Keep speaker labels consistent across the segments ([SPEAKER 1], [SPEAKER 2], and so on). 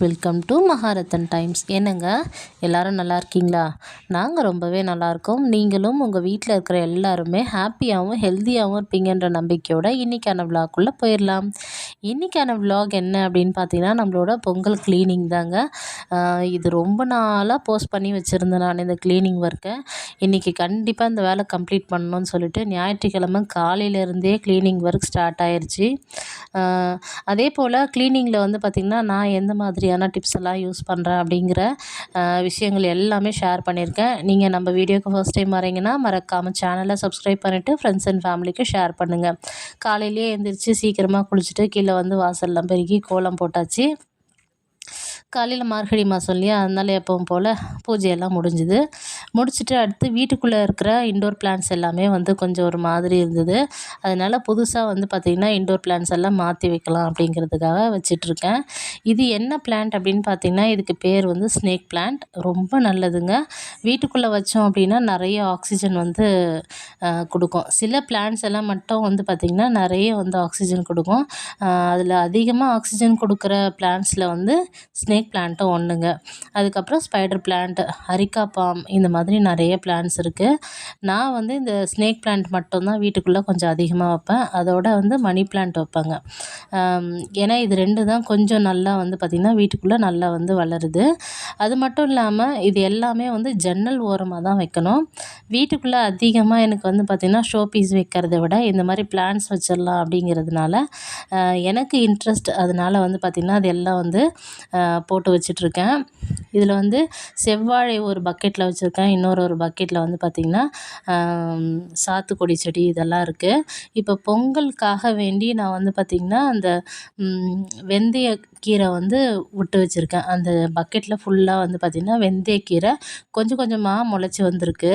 [SPEAKER 1] will welcome to Maharathan times என்னங்க? எல்லாரும் நல்லா இருக்கீங்களா? நாங்கள் ரொம்பவே நல்லா இருக்கோம். நீங்களும் உங்கள் வீட்டில் இருக்கிற எல்லாருமே ஹாப்பியாகவும் ஹெல்த்தியாகவும் இருப்பீங்கன்ற நம்பிக்கையோட இன்றைக்கான விலாக்குள்ளே போயிடலாம் இன்றைக்கான விலாக் என்ன அப்படின்னு பார்த்தீங்கன்னா நம்மளோட பொங்கல் க்ளீனிங் தாங்க. இது ரொம்ப நாளாக போஸ்ட் பண்ணி வச்சுருந்தேன் நான் இந்த க்ளீனிங் ஒர்க்கை இன்றைக்கி கண்டிப்பாக இந்த வேலை கம்ப்ளீட் பண்ணணும்னு சொல்லிட்டு ஞாயிற்றுக்கிழமை காலையிலேருந்தே க்ளீனிங் ஒர்க் ஸ்டார்ட் ஆயிடுச்சு அதே போல் க்ளீனிங்கில் வந்து பார்த்திங்கன்னா நான் எந்த மாதிரியான டிப்ஸ் எல்லாம் யூஸ் பண்ணுறேன் அப்படிங்கிற விஷயங்கள் எல்லாமே ஷேர் பண்ணியிருக்கேன். நீங்கள் நம்ம வீடியோக்கு ஃபஸ்ட் டைம் வரீங்கன்னா மறக்காமல் சேனலை சப்ஸ்கிரைப் பண்ணிவிட்டு ஃப்ரெண்ட்ஸ் அண்ட் ஃபேமிலிக்கு ஷேர் பண்ணுங்கள் காலையிலேயே எழுந்திரிச்சு சீக்கிரமாக குளிச்சுட்டு கீழே வந்து வாசல்லாம் பெருக்கி கோலம் போட்டாச்சு. காலையில் மார்கழி மாதம் இல்லையா? அதனால எப்பவும் போல் பூஜையெல்லாம் முடிஞ்சுது. முடிச்சுட்டு அடுத்து வீட்டுக்குள்ளே இருக்கிற இன்டோர் பிளான்ஸ் எல்லாமே வந்து கொஞ்சம் ஒரு மாதிரி இருந்தது. அதனால் புதுசாக வந்து பார்த்திங்கன்னா இன்டோர் பிளான்ஸ் எல்லாம் மாற்றி வைக்கலாம் அப்படிங்கிறதுக்காக வச்சிட்ருக்கேன். இது என்ன பிளான்ட் அப்படின்னு பார்த்தீங்கன்னா இதுக்கு பேர் வந்து ஸ்னேக் பிளான்ட் ரொம்ப நல்லதுங்க. வீட்டுக்குள்ளே வச்சோம் அப்படின்னா நிறைய ஆக்சிஜன் வந்து கொடுக்கும். சில பிளான்ட்ஸ் எல்லாம் மட்டும் வந்து பார்த்திங்கன்னா நிறைய வந்து ஆக்சிஜன் கொடுக்கும். அதில் அதிகமாக ஆக்சிஜன் கொடுக்குற பிளான்ட்ஸில் வந்து ஸ்னேக் பிளான்ட்டும் ஒன்றுங்க அதுக்கப்புறம் ஸ்பைடர் பிளான்ட் அரிக்கா பாம் இந்த மாதிரி நிறைய பிளான்ட்ஸ் இருக்குது நான் வந்து இந்த ஸ்னேக் பிளான்ட் மட்டும்தான் வீட்டுக்குள்ளே கொஞ்சம் அதிகமாக வைப்பேன். அதோட வந்து மணி பிளான்ட் வைப்பேங்க. ஏன்னா இது ரெண்டு தான் கொஞ்சம் நல்லா வந்து பார்த்திங்கன்னா வீட்டுக்குள்ளே நல்லா வந்து வளருது. அது மட்டும் இல்லாமல் இது எல்லாமே வந்து ஜன்னல் ஓரமாக தான் வைக்கணும். வீட்டுக்குள்ளே அதிகமாக எனக்கு வந்து பார்த்திங்கன்னா ஷோ பீஸ் வைக்கிறத விட இந்த மாதிரி பிளான்ஸ் வச்சிடலாம் அப்படிங்கிறதுனால எனக்கு இன்ட்ரெஸ்ட் அதனால் வந்து பார்த்திங்கன்னா அது எல்லாம் வந்து போட்டு வச்சிட்ருக்கேன். இதில் வந்து செவ்வாழை ஒரு பக்கெட்டில் வச்சுருக்கேன். இன்னொரு ஒரு பக்கெட்டில் வந்து பார்த்திங்கன்னா சாத்துக்கொடி சாத்துக்குடி செடி இதெல்லாம் இருக்குது இப்போ பொங்கலுக்காக வேண்டி நான் வந்து பார்த்திங்கன்னா அந்த வெந்தய கீரை வந்து விட்டு வச்சுருக்கேன். அந்த பக்கெட்டில் ஃபுல்லாக வந்து பார்த்திங்கன்னா வெந்தயக்கீரை கொஞ்சம் கொஞ்சமாக முளைச்சி வந்திருக்கு.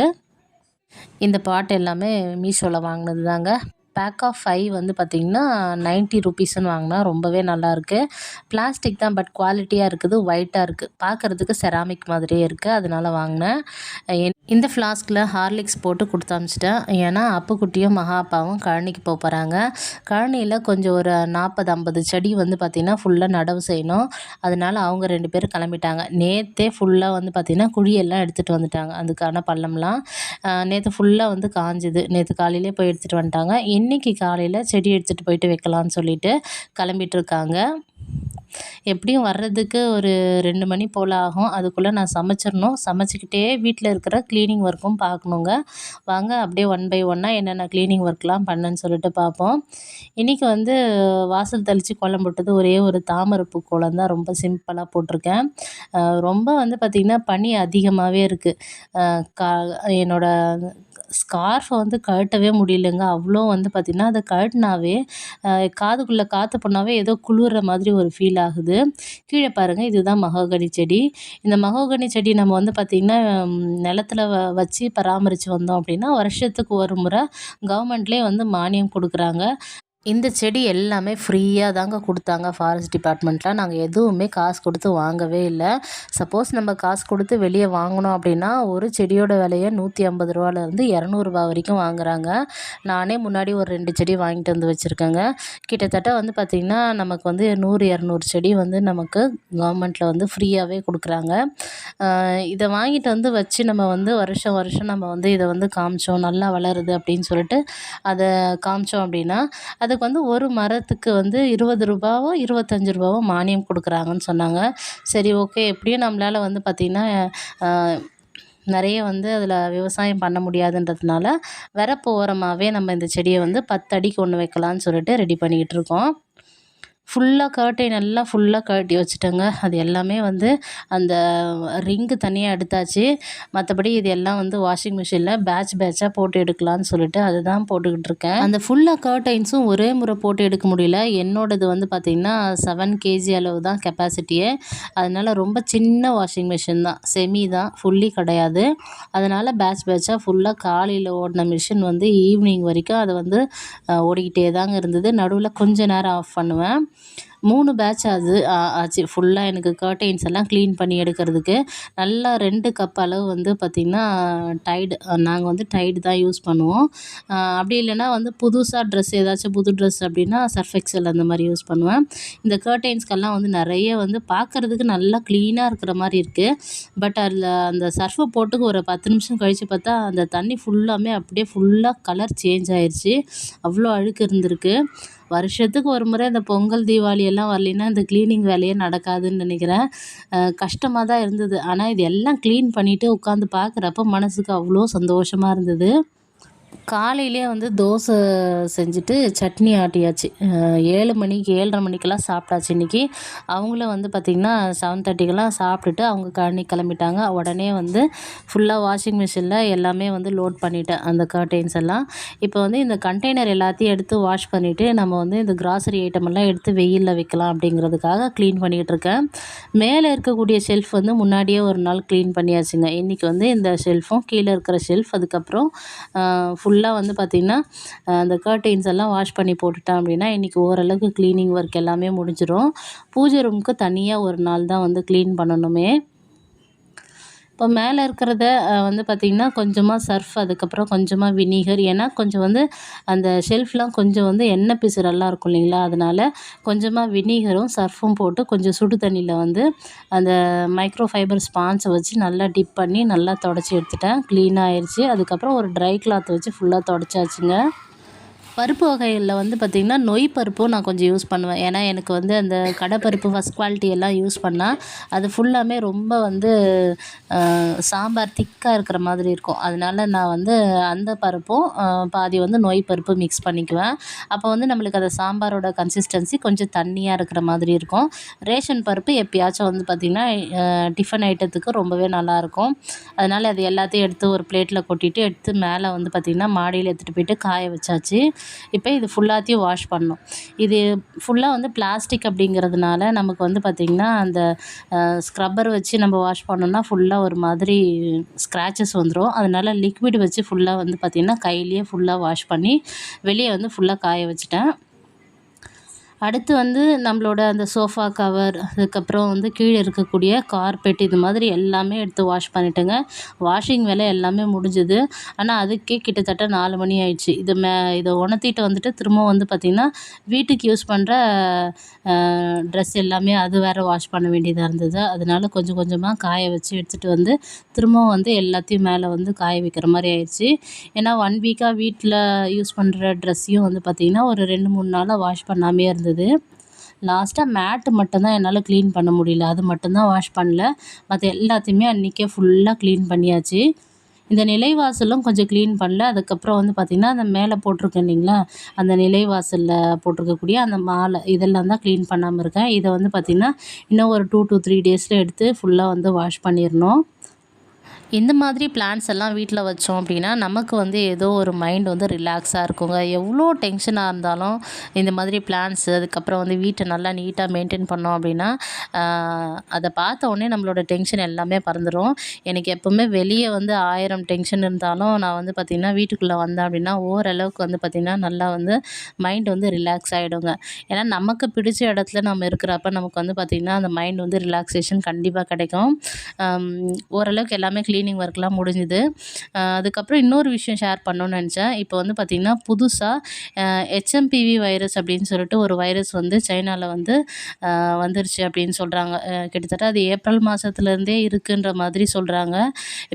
[SPEAKER 1] இந்த பாட்டு எல்லாமே மீஷோவில் வாங்கினது தாங்க. பேக் ஆஃப் ஃபைவ் வந்து பார்த்திங்கன்னா நைன்ட்டி ருபீஸ்னு வாங்கினா ரொம்பவே நல்லாயிருக்கு பிளாஸ்டிக் தான் பட் குவாலிட்டியாக இருக்குது ஒயிட்டாக இருக்குது பார்க்குறதுக்கு செராமிக் மாதிரியே இருக்குது அதனால வாங்கினேன். என்- இந்த ஃப்ளாஸ்கில் ஹார்லிக்ஸ் போட்டு கொடுத்து அனுப்பிச்சிட்டேன் ஏன்னா அப்புக்குட்டியும் மகா அப்பாவும் கழனிக்கு போக போகிறாங்க கழனியில் கொஞ்சம் ஒரு நாற்பது ஐம்பது செடி வந்து பார்த்திங்கன்னா ஃபுல்லாக நடவு செய்யணும். அதனால அவங்க ரெண்டு பேரும் கிளம்பிட்டாங்க. நேற்றே ஃபுல்லாக வந்து பார்த்திங்கன்னா குழியெல்லாம் எடுத்துகிட்டு வந்துட்டாங்க அதுக்கான பள்ளம்லாம். நேற்று ஃபுல்லாக வந்து காஞ்சுது. நேற்று காலையிலே போய் எடுத்துகிட்டு வந்துட்டாங்க. இன்றைக்கி காலையில் செடி எடுத்துகிட்டு போயிட்டு வைக்கலான்னு சொல்லிட்டு கிளம்பிட்டுருக்காங்க. எப்படியும் வர்றதுக்கு ஒரு ரெண்டு மணி போல் ஆகும். அதுக்குள்ளே நான் சமைச்சிடணும். சமைச்சிக்கிட்டே வீட்டில் இருக்கிற க்ளீனிங் ஒர்க்கும் பார்க்கணுங்க. வாங்க அப்படியே ஒன் பை ஒன்னாக என்னென்ன க்ளீனிங் ஒர்க்லாம் பண்ணேன்னு சொல்லிட்டு பார்ப்போம். இன்றைக்கி வந்து வாசல் தெளித்து கோலம் போட்டது ஒரே ஒரு தாமரப்பு கோலம் தான். ரொம்ப சிம்பிளாக போட்டிருக்கேன். ரொம்ப வந்து பார்த்திங்கன்னா பனி அதிகமாகவே இருக்குது கா என்னோட ஸ்கார்ஃபை வந்து கழட்டவே முடியலங்க. அவ்வளோ வந்து பார்த்திங்கன்னா அதை கழட்டினாவே காதுக்குள்ளே காற்று பண்ணாவே ஏதோ குளிர்ற மாதிரி ஒரு ஃபீல் ஆகுது. கீழே பாருங்கள் இதுதான் மகோகனி செடி. இந்த மகோகனி செடி நம்ம வந்து பார்த்திங்கன்னா நிலத்துல வ வச்சு பராமரித்து வந்தோம் அப்படின்னா வருஷத்துக்கு ஒரு முறை கவர்மெண்ட்லேயே வந்து மானியம் கொடுக்குறாங்க. இந்த செடி எல்லாமே ஃப்ரீயாக தாங்க கொடுத்தாங்க ஃபாரஸ்ட் டிபார்ட்மெண்ட்டில் நாங்கள் எதுவுமே காசு கொடுத்து வாங்கவே இல்லை. சப்போஸ் நம்ம காசு கொடுத்து வெளியே வாங்கினோம் அப்படின்னா ஒரு செடியோட விலையை நூற்றி ஐம்பது ரூபாலேருந்து இரநூறுபா வரைக்கும் வாங்குறாங்க. நானே முன்னாடி ஒரு ரெண்டு செடி வாங்கிட்டு வந்து வச்சுருக்கேங்க. கிட்டத்தட்ட வந்து பார்த்திங்கன்னா நமக்கு வந்து நூறு இரநூறு செடி வந்து நமக்கு கவர்மெண்ட்டில் வந்து ஃப்ரீயாகவே கொடுக்குறாங்க. இதை வாங்கிட்டு வந்து வச்சு நம்ம வந்து வருஷம் வருஷம் நம்ம வந்து இதை வந்து காமிச்சோம். நல்லா வளருது அப்படின்னு சொல்லிட்டு அதை காமிச்சோம் அப்படின்னா அது அதுக்கு வந்து ஒரு மரத்துக்கு வந்து இருபது ரூபாவோ இருபத்தஞ்சி ரூபாவோ மானியம் கொடுக்குறாங்கன்னு சொன்னாங்க. சரி ஓகே. எப்படியும் நம்மளால் வந்து பார்த்திங்கன்னா நிறைய வந்து அதில் விவசாயம் பண்ண முடியாதுன்றதுனால வரப்பு ஓரமாகவே நம்ம இந்த செடியை வந்து பத்து அடிக்கு ஒன்று வைக்கலான்னு சொல்லிட்டு ரெடி பண்ணிக்கிட்டு இருக்கோம். ஃபுல்லாக கர்டைன் எல்லாம் ஃபுல்லாக கழட்டி வச்சுட்டேங்க. அது எல்லாமே வந்து அந்த ரிங்கு தனியாக எடுத்தாச்சு. மற்றபடி இது எல்லாம் வந்து வாஷிங் மிஷினில் பேட்ச் பேட்சாக போட்டு எடுக்கலாம்னு சொல்லிட்டு அதுதான் போட்டுக்கிட்டு இருக்கேன். அந்த ஃபுல்லாக கர்டைன்ஸும் ஒரே முறை போட்டு எடுக்க முடியல. என்னோடது வந்து பார்த்திங்கன்னா செவன் கேஜி அளவு தான் கெப்பாசிட்டியே அதனால் ரொம்ப சின்ன வாஷிங் மிஷின் தான். செமி தான். ஃபுல்லி கிடையாது. அதனால் பேட்ச் பேட்சாக ஃபுல்லாக காலையில் ஓடின மிஷின் வந்து ஈவினிங் வரைக்கும் அது வந்து ஓடிக்கிட்டே தாங்க இருந்தது. நடுவில் கொஞ்ச நேரம் ஆஃப் பண்ணுவேன். மூணு பேட்ச் அது ஆச்சு. ஃபுல்லாக எனக்கு கர்டைன்ஸ் எல்லாம் க்ளீன் பண்ணி எடுக்கிறதுக்கு. நல்லா ரெண்டு கப் அளவு வந்து பார்த்திங்கன்னா டைடு நாங்கள் வந்து டைடு தான் யூஸ் பண்ணுவோம். அப்படி இல்லைன்னா வந்து புதுசாக ட்ரெஸ் ஏதாச்சும் புது ட்ரெஸ் அப்படின்னா சர்ஃப் எக்ஸல் அந்த மாதிரி யூஸ் பண்ணுவேன். இந்த கர்டைன்ஸ்க்கெல்லாம் வந்து நிறைய வந்து பார்க்குறதுக்கு நல்லா க்ளீனாக இருக்கிற மாதிரி இருக்குது பட் அதில் அந்த சர்ஃபை போட்டுக்கு ஒரு பத்து நிமிஷம் கழித்து பார்த்தா அந்த தண்ணி ஃபுல்லாமே அப்படியே ஃபுல்லாக கலர் சேஞ்ச் ஆயிடுச்சு அவ்வளோ அழுக்கு இருந்திருக்கு. வருஷத்துக்கு ஒரு முறை இந்த பொங்கல் தீபாவளி எல்லாம் வரலைன்னா இந்த க்ளீனிங் வேலையே நடக்காதுன்னு நினைக்கிறேன். கஷ்டமாக தான் இருந்தது. ஆனால் இது எல்லாம் க்ளீன் பண்ணிவிட்டு உட்காந்து பார்க்குறப்ப மனதுக்கு அவ்வளோ சந்தோஷமாக இருந்தது. காலையிலே வந்து தோசை செஞ்சுட்டு சட்னி ஆட்டியாச்சு. ஏழு மணிக்கு ஏழரை மணிக்கெல்லாம் சாப்பிட்டாச்சு இன்றைக்கி அவங்களும் வந்து பார்த்திங்கன்னா செவன் தேர்ட்டிக்கெல்லாம் சாப்பிட்டுட்டு அவங்க கழனி கிளம்பிட்டாங்க. உடனே வந்து ஃபுல்லாக வாஷிங் மிஷினில் எல்லாமே வந்து லோட் பண்ணிட்டேன் அந்த கர்டைன்ஸ் எல்லாம். இப்போ வந்து இந்த கண்டெய்னர் எல்லாத்தையும் எடுத்து வாஷ் பண்ணிவிட்டு நம்ம வந்து இந்த கிராசரி ஐட்டம் எல்லாம் எடுத்து வெயிலில் வைக்கலாம் அப்படிங்கிறதுக்காக க்ளீன் பண்ணிகிட்டு இருக்கேன். மேலே இருக்கக்கூடிய ஷெல்ஃப் வந்து முன்னாடியே ஒரு நாள் க்ளீன் பண்ணியாச்சுங்க. இன்றைக்கி வந்து இந்த ஷெல்ஃபும் கீழே இருக்கிற ஷெல்ஃப் அதுக்கப்புறம் ஃபுல் ஃபுல்லாக வந்து பார்த்திங்கன்னா அந்த கர்டைன்ஸ் எல்லாம் வாஷ் பண்ணி போட்டுட்டேன் அப்படின்னா இன்றைக்கி ஓரளவுக்கு க்ளீனிங் ஒர்க் எல்லாமே முடிஞ்சிடும் பூஜை ரூமுக்கு தனியாக ஒரு நாள் தான் வந்து க்ளீன் பண்ணணுமே. இப்போ மேலே இருக்கிறத வந்து பார்த்திங்கன்னா கொஞ்சமாக சர்ஃப் அதுக்கப்புறம் கொஞ்சமாக வினிகர் ஏன்னா கொஞ்சம் வந்து அந்த ஷெல்ஃப்லாம் கொஞ்சம் வந்து எண்ணெய் பிசுறெல்லாம் இருக்கும் இல்லைங்களா? அதனால் கொஞ்சமாக வினிகரும் சர்ஃபும் போட்டு கொஞ்சம் சுடு தண்ணியில் வந்து அந்த மைக்ரோ ஃபைபர் ஸ்பான்ஸை வச்சு நல்லா டிப் பண்ணி நல்லா தொடச்சி எடுத்துட்டேன். க்ளீனாக ஆயிடுச்சு அதுக்கப்புறம் ஒரு ட்ரை கிளாத் வச்சு ஃபுல்லாக தொடச்சாச்சுங்க. பருப்பு வகைகளில் வந்து பார்த்திங்கன்னா நொய் பருப்பும் நான் கொஞ்சம் யூஸ் பண்ணுவேன். ஏன்னா எனக்கு வந்து அந்த கடைப்பருப்பு ஃபஸ்ட் குவாலிட்டி எல்லாம் யூஸ் பண்ணால் அது ஃபுல்லாமே ரொம்ப வந்து சாம்பார் திக்காக இருக்கிற மாதிரி இருக்கும். அதனால நான் வந்து அந்த பருப்பும் பாதி வந்து நொய் பருப்பு மிக்ஸ் பண்ணிக்குவேன். அப்போ வந்து நம்மளுக்கு அந்த சாம்பாரோட கன்சிஸ்டன்சி கொஞ்சம் தண்ணியாக இருக்கிற மாதிரி இருக்கும். ரேஷன் பருப்பு எப்பயாச்சும் வந்து பார்த்திங்கன்னா டிஃபன் ஐட்டத்துக்கு ரொம்பவே நல்லாயிருக்கும் அதனால் அது எல்லாத்தையும் எடுத்து ஒரு பிளேட்டில் கொட்டிட்டு எடுத்து மேலே வந்து பார்த்திங்கன்னா மாடியில் எடுத்துகிட்டு போயிட்டு காய வச்சாச்சு. இப்போ இது ஃபுல்லாத்தையும் வாஷ் பண்ணணும். இது ஃபுல்லாக வந்து பிளாஸ்டிக் அப்படிங்கிறதுனால நமக்கு வந்து பார்த்திங்கன்னா அந்த ஸ்க்ரப்பர் வச்சு நம்ம வாஷ் பண்ணோம்னா ஃபுல்லாக ஒரு மாதிரி ஸ்க்ராச்சஸ் வந்துடும் அதனால் லிக்விட் வச்சு ஃபுல்லாக வந்து பார்த்திங்கன்னா கையிலேயே ஃபுல்லாக வாஷ் பண்ணி வெளியே வந்து ஃபுல்லாக காய வச்சுட்டேன். அடுத்து வந்து நம்மளோட அந்த சோஃபா கவர் அதுக்கப்புறம் வந்து கீழே இருக்கக்கூடிய கார்பெட் இது மாதிரி எல்லாமே எடுத்து வாஷ் பண்ணிட்டேங்க. வாஷிங் வேலை எல்லாமே முடிஞ்சுது. ஆனால் அதுக்கே கிட்டத்தட்ட நாலு மணி ஆயிடுச்சு. இது மே இதை உணர்த்திட்டு வந்துட்டு திரும்ப வந்து பார்த்திங்கன்னா வீட்டுக்கு யூஸ் பண்ணுற ட்ரெஸ் எல்லாமே அது வேறு வாஷ் பண்ண வேண்டியதாக இருந்தது. அதனால கொஞ்சம் கொஞ்சமாக காய வச்சு எடுத்துகிட்டு வந்து திரும்பவும் வந்து எல்லாத்தையும் மேலே வந்து காய வைக்கிற மாதிரி ஆயிடுச்சு. ஏன்னா ஒன் வீக்காக வீட்டில் யூஸ் பண்ணுற ட்ரெஸ்ஸையும் வந்து பார்த்திங்கன்னா ஒரு ரெண்டு மூணு நாளாக வாஷ் பண்ணாமே இருந்தது. இருக்குது லாஸ்ட்டாக மேட்டு மட்டும்தான் என்னால் க்ளீன் பண்ண முடியல. அது மட்டும்தான் வாஷ் பண்ணல. மற்ற எல்லாத்தையுமே அன்றைக்கே ஃபுல்லாக க்ளீன் பண்ணியாச்சு. இந்த நிலைவாசலும் கொஞ்சம் க்ளீன் பண்ணல. அதுக்கப்புறம் வந்து பார்த்திங்கன்னா அந்த மேலே போட்டிருக்கேன் இல்லைங்களா? அந்த நிலைவாசலில் போட்டிருக்கக்கூடிய அந்த மாலை இதெல்லாம் தான் க்ளீன் பண்ணாமல் இருக்கேன். இதை வந்து பார்த்திங்கன்னா இன்னும் ஒரு டூ டூ த்ரீ டேஸில் எடுத்து ஃபுல்லாக வந்து வாஷ் பண்ணிடணும் இந்த மாதிரி பிளான்ஸ் எல்லாம் வீட்டில் வச்சோம் அப்படின்னா நமக்கு வந்து ஏதோ ஒரு மைண்ட் வந்து ரிலாக்ஸாக இருக்குங்க. எவ்வளோ டென்ஷனாக இருந்தாலும் இந்த மாதிரி பிளான்ஸ் அதுக்கப்புறம் வந்து வீட்டை நல்லா நீட்டாக மெயின்டைன் பண்ணோம் அப்படின்னா அதை பார்த்த உடனே நம்மளோட டென்ஷன் எல்லாமே பறந்துடும் எனக்கு எப்போவுமே வெளியே வந்து ஆயிரம் டென்ஷன் இருந்தாலும் நான் வந்து பார்த்திங்கன்னா வீட்டுக்குள்ளே வந்தேன் அப்படின்னா ஓரளவுக்கு வந்து பார்த்திங்கன்னா நல்லா வந்து மைண்ட் வந்து ரிலாக்ஸ் ஆகிடுங்க ஏன்னா நமக்கு பிடிச்ச இடத்துல நம்ம இருக்கிறப்ப நமக்கு வந்து பார்த்திங்கன்னா அந்த மைண்ட் வந்து ரிலாக்ஸேஷன் கண்டிப்பாக கிடைக்கும். ஓரளவுக்கு எல்லாமே எல்லாமே க்ளீனிங் ஒர்க்லாம் முடிஞ்சுது. அதுக்கப்புறம் இன்னொரு விஷயம் ஷேர் பண்ணணும்னு நினச்சேன். இப்போ வந்து பார்த்திங்கன்னா புதுசாக ஹெச்எம்பிவி வைரஸ் அப்படின்னு சொல்லிட்டு ஒரு வைரஸ் வந்து சைனாவில் வந்து வந்துருச்சு அப்படின்னு சொல்கிறாங்க கிட்டத்தட்ட அது ஏப்ரல் மாதத்துலேருந்தே இருக்குன்ற மாதிரி சொல்கிறாங்க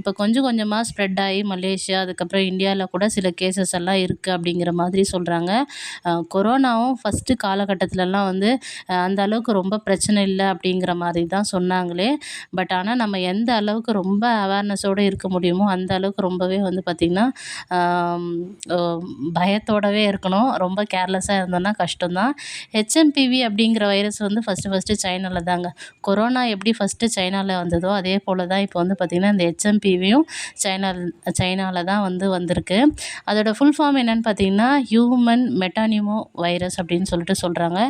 [SPEAKER 1] இப்போ கொஞ்சம் கொஞ்சமாக ஸ்ப்ரெட் ஆகி மலேசியா அதுக்கப்புறம் இந்தியாவில் கூட சில கேசஸ் எல்லாம் இருக்குது அப்படிங்கிற மாதிரி சொல்கிறாங்க கொரோனாவும் ஃபஸ்ட்டு காலகட்டத்திலலாம் வந்து அந்த அளவுக்கு ரொம்ப பிரச்சனை இல்லை அப்படிங்கிற மாதிரி தான் சொன்னாங்களே. பட் ஆனால் நம்ம எந்த அளவுக்கு ரொம்ப அவேர்னஸோடு இருக்க முடியுமோ அந்த அளவுக்கு ரொம்பவே வந்து பார்த்திங்கன்னா பயத்தோடவே இருக்கணும். ரொம்ப கேர்லெஸ்ஸாக இருந்தோன்னா கஷ்டம்தான். ஹெச்எம்பிவி அப்படிங்கிற வைரஸ் வந்து ஃபஸ்ட்டு ஃபஸ்ட்டு சைனாவில் தாங்க. கொரோனா எப்படி ஃபஸ்ட்டு சைனாவில் வந்ததோ அதே போல் தான் இப்போ வந்து பார்த்திங்கன்னா இந்த ஹெச்எம்பிவியும் சைனா சைனாவில் தான் வந்து வந்திருக்கு. அதோட ஃபுல் ஃபார்ம் என்னென்னு பார்த்தீங்கன்னா ஹியூமன் மெட்டானிமோ வைரஸ் அப்படின்னு சொல்லிட்டு சொல்கிறாங்க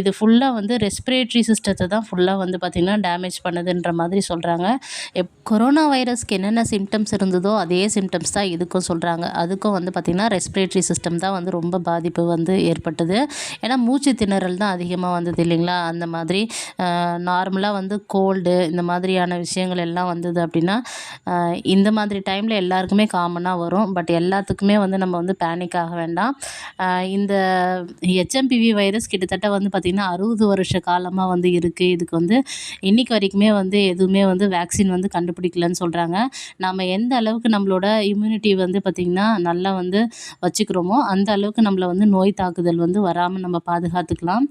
[SPEAKER 1] இது ஃபுல்லாக வந்து ரெஸ்பிரேட்ரி சிஸ்டத்தை தான் ஃபுல்லாக வந்து பார்த்திங்கன்னா டேமேஜ் பண்ணுதுன்ற மாதிரி சொல்கிறாங்க எப் கொரோனா வைரஸ் வைரஸ்க்கு என்னென்ன சிம்டம்ஸ் இருந்ததோ அதே சிம்டம்ஸ் தான் இதுக்கும் சொல்கிறாங்க அதுக்கும் வந்து பார்த்திங்கன்னா ரெஸ்பிரேட்டரி சிஸ்டம் தான் வந்து ரொம்ப பாதிப்பு வந்து ஏற்பட்டது. ஏன்னா மூச்சு திணறல் தான் அதிகமாக வந்தது இல்லைங்களா? அந்த மாதிரி நார்மலாக வந்து கோல்டு இந்த மாதிரியான விஷயங்கள் எல்லாம் வந்தது அப்படின்னா இந்த மாதிரி டைமில் எல்லாருக்குமே காமனாக வரும். பட் எல்லாத்துக்குமே வந்து நம்ம வந்து பேனிக் ஆக வேண்டாம். இந்த ஹெச்எம்பிவி வைரஸ் கிட்டத்தட்ட வந்து பார்த்திங்கன்னா அறுபது வருஷ காலமாக வந்து இருக்குது இதுக்கு வந்து இன்றைக்கி வரைக்குமே வந்து எதுவுமே வந்து வேக்சின் வந்து கண்டுபிடிக்கலன்னு சொல்கிறாங்க நம்ம எந்த அளவுக்கு நம்மளோட இம்யூனிட்டி வந்து பார்த்திங்கன்னா நல்லா வந்து வச்சுக்கிறோமோ அந்த அளவுக்கு நம்மளை வந்து நோய் தாக்குதல் வந்து வராமல் நம்ம பாதுகாத்துக்கலாம்.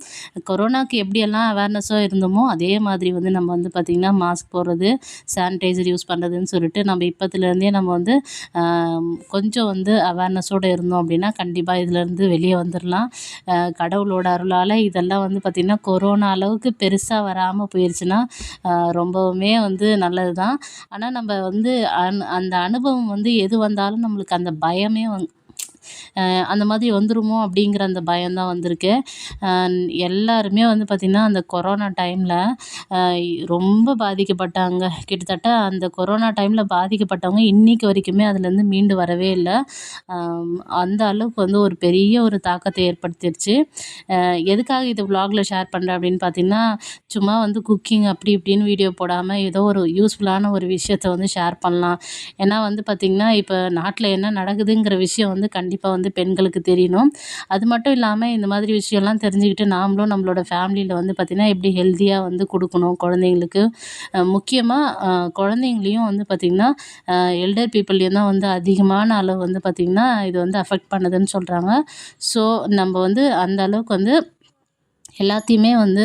[SPEAKER 1] கொரோனாக்கு எப்படியெல்லாம் அவேர்னஸாக இருந்தோமோ அதே மாதிரி வந்து நம்ம வந்து பார்த்திங்கன்னா மாஸ்க் போடுறது சானிடைசர் யூஸ் பண்ணுறதுன்னு சொல்லிட்டு நம்ம இப்போத்துலேருந்தே நம்ம வந்து கொஞ்சம் வந்து அவேர்னஸோடு இருந்தோம் அப்படின்னா கண்டிப்பாக இதிலேருந்து வெளியே வந்துடலாம் கடவுளோட அருளால் இதெல்லாம் வந்து பார்த்திங்கன்னா கொரோனா அளவுக்கு பெருசாக வராமல் போயிடுச்சுன்னா ரொம்பவுமே வந்து நல்லது தான் ஆனால் நம்ம வந்து அன் அந்த அனுபவம் வந்து எது வந்தாலும் நம்மளுக்கு அந்த பயமே வந் அந்த மாதிரி வந்துருமோ அப்படிங்கிற அந்த பயம்தான் வந்திருக்கு. எல்லாருமே வந்து பார்த்திங்கன்னா அந்த கொரோனா டைமில் ரொம்ப பாதிக்கப்பட்டாங்க. கிட்டத்தட்ட அந்த கொரோனா டைமில் பாதிக்கப்பட்டவங்க இன்றைக்கி வரைக்குமே அதுலேருந்து மீண்டு வரவே இல்லை. அந்த அளவுக்கு வந்து ஒரு பெரிய ஒரு தாக்கத்தை ஏற்படுத்திடுச்சு எதுக்காக இது விலாகில் ஷேர் பண்ணுறேன் அப்படின்னு பார்த்தீங்கன்னா சும்மா வந்து குக்கிங் அப்படி இப்படின்னு வீடியோ போடாமல் ஏதோ ஒரு யூஸ்ஃபுல்லான ஒரு விஷயத்த வந்து ஷேர் பண்ணலாம். ஏன்னா வந்து பார்த்திங்கன்னா இப்போ நாட்டில் என்ன நடக்குதுங்கிற விஷயம் வந்து கண்டிப்பாக வந்து பெண்களுக்கு தெரியணும். அது மட்டும் இல்லாமல் இந்த மாதிரி விஷயம்லாம் தெரிஞ்சுக்கிட்டு நாமளும் நம்மளோட ஃபேமிலியில் வந்து பார்த்திங்கன்னா எப்படி ஹெல்த்தியாக வந்து கொடுக்கணும் குழந்தைங்களுக்கு. முக்கியமாக குழந்தைங்களையும் வந்து பார்த்திங்கன்னா எல்டர் பீப்புள்லேயும் தான் வந்து அதிகமான அளவு வந்து பார்த்திங்கன்னா இது வந்து அஃபெக்ட் பண்ணுதுன்னு சொல்கிறாங்க ஸோ நம்ம வந்து அந்த அளவுக்கு வந்து எல்லாத்தையுமே வந்து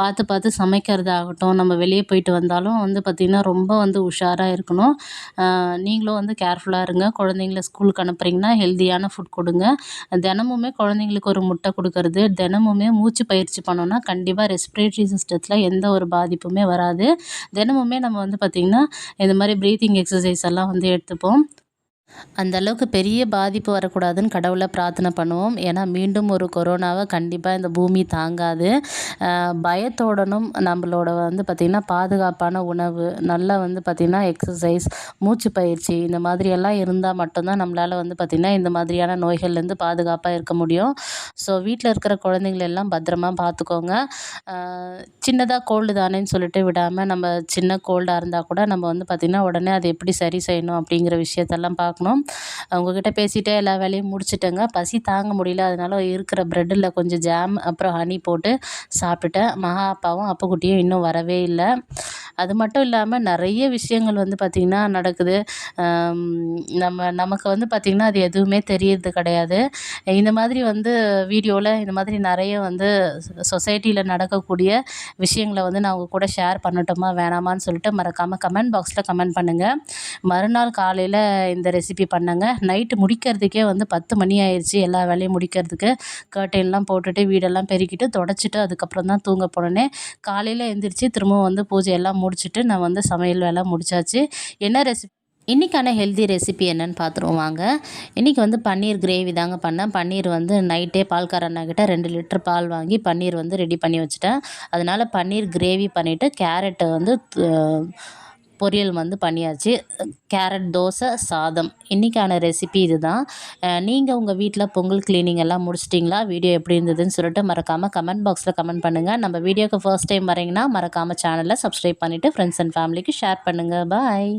[SPEAKER 1] பார்த்து பார்த்து சமைக்கிறதாகட்டும் நம்ம வெளியே போயிட்டு வந்தாலும் வந்து பார்த்திங்கன்னா ரொம்ப வந்து உஷாராக இருக்கணும். நீங்களும் வந்து கேர்ஃபுல்லாக இருங்க. குழந்தைங்கள ஸ்கூலுக்கு அனுப்புகிறீங்கன்னா ஹெல்த்தியான ஃபுட் கொடுங்க. தினமுமே குழந்தைங்களுக்கு ஒரு முட்டை கொடுக்கறது தினமுமே மூச்சு பயிற்சி பண்ணோன்னா கண்டிப்பாக ரெஸ்பிரேட்டரி சிஸ்டத்தில் எந்த ஒரு பாதிப்புமே வராது. தினமுமே நம்ம வந்து பார்த்திங்கன்னா இந்த மாதிரி ப்ரீத்திங் எக்ஸசைஸ் எல்லாம் வந்து எடுத்துப்போம். அந்த அளவுக்கு பெரிய பாதிப்பு வரக்கூடாதுன்னு கடவுளை பிரார்த்தனை பண்ணுவோம். ஏன்னா மீண்டும் ஒரு கொரோனாவை கண்டிப்பாக இந்த பூமி தாங்காது. பயத்தோடனும் நம்மளோட வந்து பார்த்திங்கன்னா பாதுகாப்பான உணவு நல்லா வந்து பார்த்திங்கன்னா எக்ஸசைஸ் மூச்சு பயிற்சி இந்த மாதிரியெல்லாம் இருந்தால் மட்டும்தான் நம்மளால் வந்து பார்த்திங்கன்னா இந்த மாதிரியான நோய்கள்லேருந்து பாதுகாப்பாக இருக்க முடியும். ஸோ வீட்டில் இருக்கிற குழந்தைங்கள எல்லாம் பத்திரமா பார்த்துக்கோங்க சின்னதாக கோல்டு தானேன்னு சொல்லிட்டு விடாமல் நம்ம சின்ன கோல்டாக இருந்தால் கூட நம்ம வந்து பார்த்திங்கன்னா உடனே அதை எப்படி சரி செய்யணும் அப்படிங்கிற விஷயத்தெல்லாம் பார்க்கணும் பார்க்கணும். உங்ககிட்ட பேசிகிட்டே எல்லா வேலையும் முடிச்சிட்டேங்க. பசி தாங்க முடியல. அதனால இருக்கிற ப்ரெட்டில் கொஞ்சம் ஜாம் அப்புறம் ஹனி போட்டு சாப்பிட்டுட்டேன். மகா அப்பாவும் அப்புக்குட்டியும் இன்னும் வரவே இல்லை. அது மட்டும் இல்லாமல் நிறைய விஷயங்கள் வந்து பார்த்திங்கன்னா நடக்குது. நம்ம நமக்கு வந்து பார்த்திங்கன்னா அது எதுவுமே தெரியறது கிடையாது. இந்த மாதிரி வந்து வீடியோவில் இந்த மாதிரி நிறைய வந்து சொசைட்டியில் நடக்கக்கூடிய விஷயங்களை வந்து நான் உங்கள் கூட ஷேர் பண்ணட்டுமா வேணாமான்னு சொல்லிட்டு மறக்காமல் கமெண்ட் பாக்ஸில் கமெண்ட் பண்ணுங்கள் மறுநாள் காலையில் இந்த ரெசிபி பண்ணேங்க. நைட்டு முடிக்கிறதுக்கே வந்து பத்து மணி ஆயிடுச்சு எல்லா வேலையும் முடிக்கிறதுக்கு. கர்டைன்லாம் போட்டுட்டு வீடெல்லாம் பெருக்கிட்டு தொடச்சிட்டு அதுக்கப்புறம் தான் தூங்க போனோன்னே காலையில் எழுந்திரிச்சு திரும்பவும் வந்து பூஜையெல்லாம் முடிச்சுட்டு நான் வந்து சமையல் வேலை முடிச்சாச்சு. என்ன ரெசிபி இன்றைக்கான ஹெல்தி ரெசிபி என்னென்னு பார்த்துருவோம் வாங்க. இன்றைக்கி வந்து பன்னீர் கிரேவி தாங்க பண்ணேன். பன்னீர் வந்து நைட்டே பால்காரண்ணாக்கிட்ட ரெண்டு லிட்டர் பால் வாங்கி பன்னீர் வந்து ரெடி பண்ணி வச்சுட்டேன். அதனால் பன்னீர் கிரேவி பண்ணிவிட்டு கேரட்டை வந்து பொரியல் வந்து பண்ணியாச்சு. கேரட் தோசை சாதம். இன்றைக்கான ரெசிபி இது தான் நீங்கள் உங்கள் வீட்டில் பொங்கல் க்ளீனிங் எல்லாம் முடிச்சிட்டிங்களா? வீடியோ எப்படி இருந்ததுன்னு சொல்லிட்டு மறக்காமல் கமெண்ட் பாக்ஸில் கமெண்ட் பண்ணுங்கள் நம்ம வீடியோக்கு ஃபர்ஸ்ட் டைம் வரீங்கன்னா மறக்காமல் சேனலை சப்ஸ்கிரைப் பண்ணிவிட்டு ஃப்ரெண்ட்ஸ் அண்ட் ஃபேமிலிக்கு ஷேர் பண்ணுங்கள் பாய்